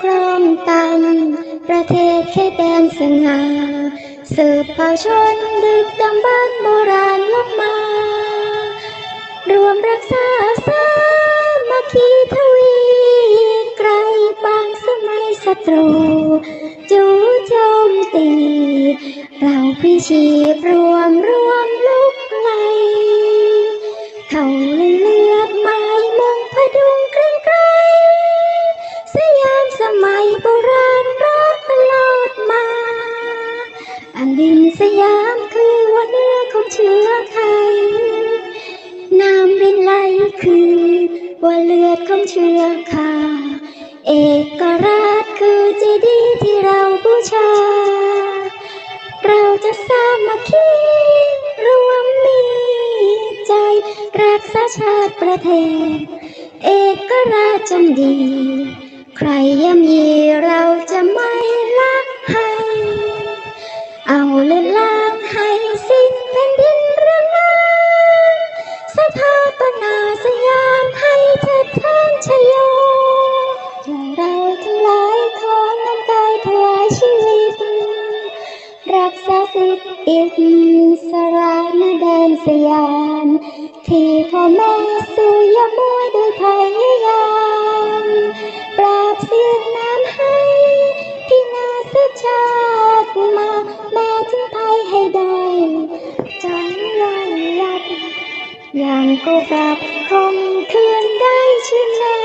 ครองตำประเทศแค่แดนสง่าสืบเผ่าชนดึกดำบรนโบราณลบมา รวมรักษาสามัคคีทวีไกลบางสมัยศัตรู จูโจมตี เราพิชีพรู ดินสยามคือวันเนื้อของเชื้อไทยน้ำรินไหลคือว่าเลือดของเชื้อข้าเอกราชคือเจดีย์ที่เราบูชา เราจะสามัคคีรวมมีใจ รักษาชาติประเทศ เอกราชจำดี ใครย่ำยีเราจะไม่ละให้ เอาเลือดล้างให้สิ้นแผ่นดินเรื่องนางสถาปนาสยามให้เถิดทานชโยจงเราทั้งหลายขอน้ำกายถวายชีวิต รักษาสิทธิอิสระนแดนสยาม ที่พ่อแม่สู่ยามวยดยพยายางกูกลับคงคืนได้ชื่อแน่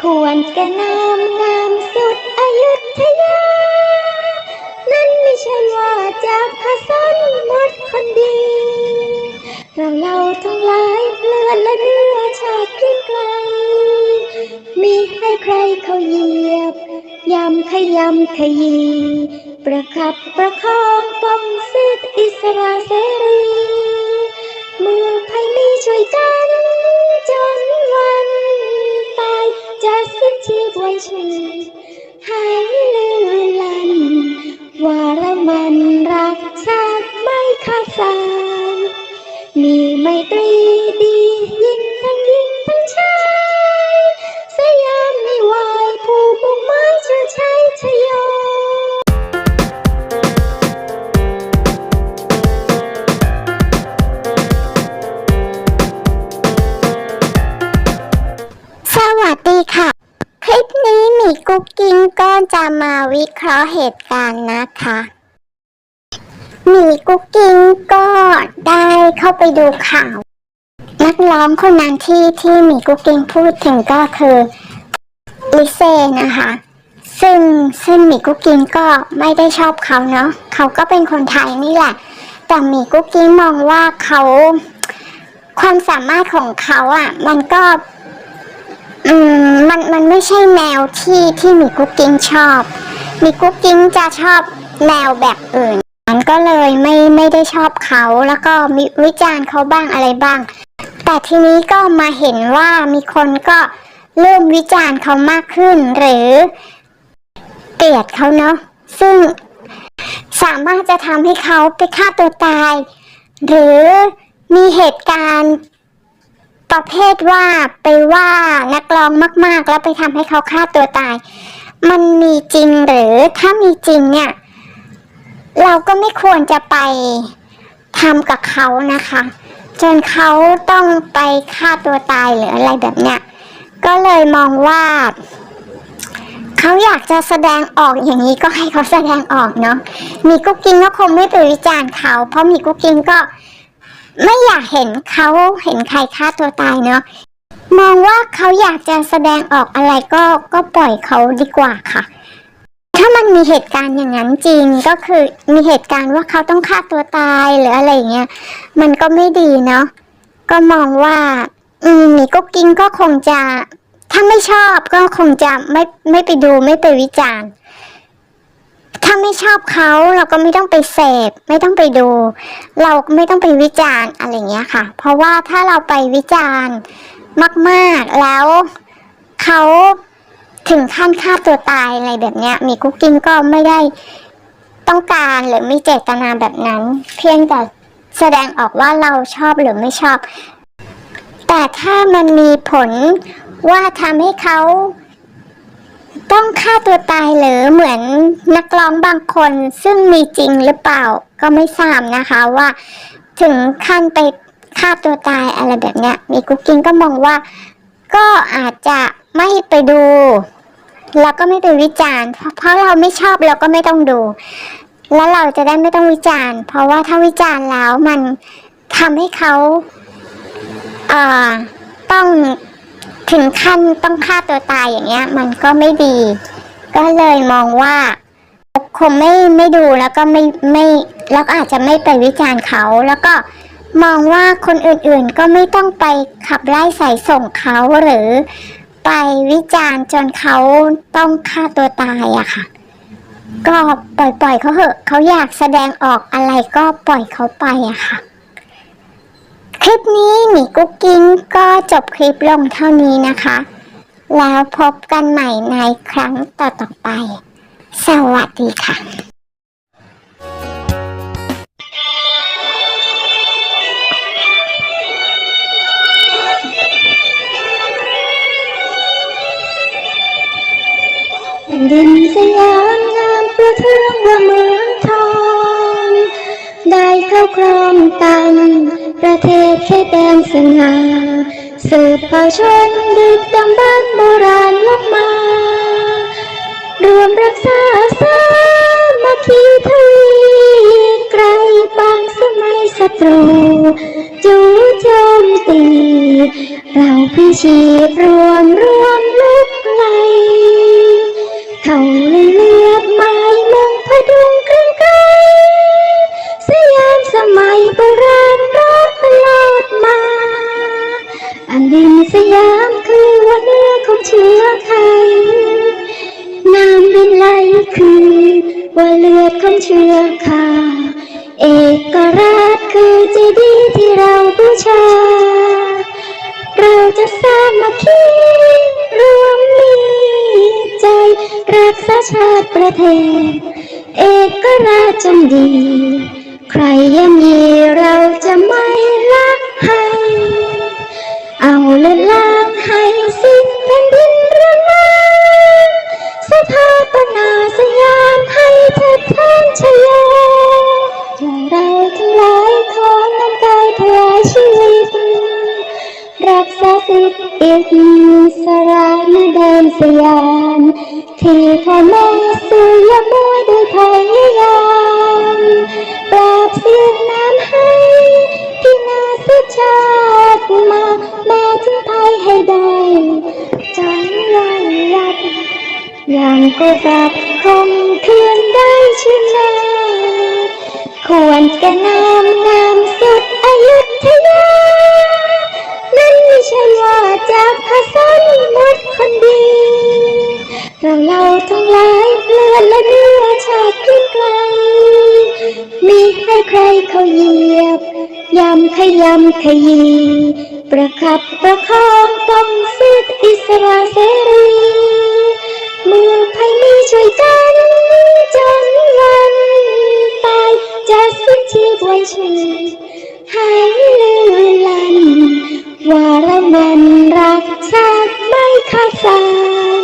ควรแก่นามงามสุดอยุธยา นั่นไม่ใช่ว่าจากพระสันหมดคนดี เราเราทั้งหลายเลือดและเนื้อชาติเกรียงไกล มีให้ใครเขาเหยียบยำขยำขยี ประคับประคองป้องสิทธิอิสระเสรี เมื่อภัยมีช่วยกัน จนวันตายจะสิ้นชีพไว้ชื่อหายลือลัน ว่าเรามันรักชาติไม่ขาดสายมีไมตรีดี กุ๊กกิ้งก็จะมาวิเคราะห์เหตุการณ์นะคะหมีกุ๊กกิ้งก็ได้เข้าไปดูข่าว นักร้องคนนั้นที่ที่หมีกุ๊กกิ้งพูดถึงก็คือลิเซ่นะคะ ซึ่งซึ่งหมีกุ๊กกิ้งก็ไม่ได้ชอบเขาเนาะเขาก็เป็นคนไทยนี่แหละ แต่หมีกุ๊กกิ้งมองว่าเขาความสามารถของเขาอะ่ะ มันก็ อืมมันมันไม่ใช่แนวที่ที่มีกุ๊กกิ้งชอบมีกุ๊กกิ้งจะชอบแนวแบบอื่นมันก็เลยไม่ไม่ได้ชอบเขาแล้วก็มีวิจารณ์เขาบ้างอะไรบ้าง แต่ทีนี้ก็มาเห็นว่ามีคนก็เริ่มวิจารณ์เขามากขึ้น หรือเกลียดเขาเนาะซึ่งสามารถจะทำให้เขาไปฆ่าตัวตาย หรือมีเหตุการณ์ ประเภทว่าไปว่านักร้องมาก ๆ แล้วไปทำให้เขาฆ่าตัวตาย มันมีจริงหรือถ้ามีจริงเนี่ย เราก็ไม่ควรจะไปทำกับเขานะคะ จนเขาต้องไปฆ่าตัวตายหรืออะไรแบบเนี้ยก็เลยมองว่าเขาอยากจะแสดงออกอย่างนี้ก็ให้เขาแสดงออกเนาะมีกุ๊กกิ้งก็คงไม่ไปวิจารณ์เขา เพราะมีกุ๊กกิ้งก็ ไม่อยากเห็นเขาเห็นใครฆ่าตัวตายเนาะมองว่าเขาอยากจะแสดงออกอะไรก็ก็ปล่อยเขาดีกว่าค่ะ ถ้ามันมีเหตุการณ์อย่างนั้นจริงก็คือมีเหตุการณ์ว่าเขาต้องฆ่าตัวตายหรืออะไรอย่างเงี้ยมันก็ไม่ดีเนาะก็มองว่า อืมมีกุ๊กกิ้งก็คงจะ ถ้าไม่ชอบก็คงจะไม่ไม่ไปดูไม่ไปวิจารณ์ ถ้าไม่ชอบเขาเราก็ไม่ต้องไปเสพไม่ต้องไปดู เราไม่ต้องไปวิจารณ์อะไรเงี้ยค่ะ เพราะว่าถ้าเราไปวิจารณ์มากๆแล้วเขาถึงขั้นฆ่าตัวตายอะไรแบบเนี้ย มีกุ๊กกิ้งก็ไม่ได้ต้องการหรือมีเจตนาแบบนั้น เพียงแต่แสดงออกว่าเราชอบหรือไม่ชอบ แต่ถ้ามันมีผลว่าทำให้เขา ต้องฆ่าตัวตายหรือเหมือนนักร้องบางคนซึ่งมีจริงหรือเปล่าก็ไม่ทราบนะคะว่า ถึงขั้นไปฆ่าตัวตายอะไรแบบเนี้ย มีกุ๊กกิ้งก็มองว่า ก็อาจจะไม่ไปดูแล้วก็ไม่ไปวิจารณ์เพราะเพราะเราไม่ชอบเราก็ไม่ต้องดู แล้วเราจะได้ไม่ต้องวิจารณ์ เพราะว่าถ้าวิจารณ์แล้วมันทำให้เขาเอ่อต้อง ถึงขั้นต้องฆ่าตัวตายอย่างเงี้ย มันก็ไม่ดี ก็เลยมองว่าคงไม่ไม่ดูแล้วก็ไม่ไม่แล้วก็อาจจะไม่ไปวิจารณ์เขาแล้วก็มองว่าคนอื่นๆก็ไม่ต้องไปขับไล่ใส่ส่งเขาหรือไปวิจารณ์จนเขาต้องฆ่าตัวตายอะค่ะ ก็ปล่อยปล่อยเขาเหอะเขาอยากแสดงออกอะไรก็ปล่อยเขาไปอะค่ะ คลิปนี้หมีกุ๊กกิ้งก็จบคลิปลงเท่านี้นะคะ แล้วพบกันใหม่ในครั้งต่อๆไป สวัสดีค่ะดินสยามงามประเทืองว่าเมืองทอง ได้เข้าครองตัน ประเทศเขตแดนสง่าสืบเผ่าชนดึกดำบรรพ์โบราณลกมา รวมรักษาสามัคคีทวีไกลบางสมัยศัตรู จูโจมตี เราพิชิตรู้ ดินสยามคือวันเนื้อของเชื้อไทยน้ำบินไหลคือว่าเลือดของเชื้อข้าเอกราชคือเจดีที่เราบูชา เราจะสามัคคีรวมมีใจ รักษาชาติประเทศ เอกราชจงดี ใครย่ำยีเราจะไม่ละ เอาเลือดล้างให้สิ้นแผ่นดินรือนรางสถาปนาสยามให้เถิดท่านชโยอย่าเราทั้งหลายขอน้ำกายถวายชีวิต รักษาสิทธิ์อิสระในแดนสยามที่พ่อแม่สื่ยมวยด้วยพยายามปราบเสียงน้ำให้ ชาติมา แม่ถึงไทยให้ได้จนวันยัดยังก็รับคมคืนได้ชื่อนาควรแก่นามงามสุดอายุธยา นั่นไม่ใช่ว่าจากพระสันหมดคนดี เราเราทั้งหลายเลือดและเนื้อชาติไกล มีใครใครเขาเหยียบ ยำขยำขยีประคับประคองป้องสิทธิอิสระเสรีเมื่อใครมีช่วยกันจนวันตายจะสิ้นชีพไว้ชีให้ลือลันว่าเรานั้นรักชาติไม่ขาดสาย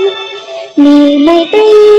มีไม่ตรี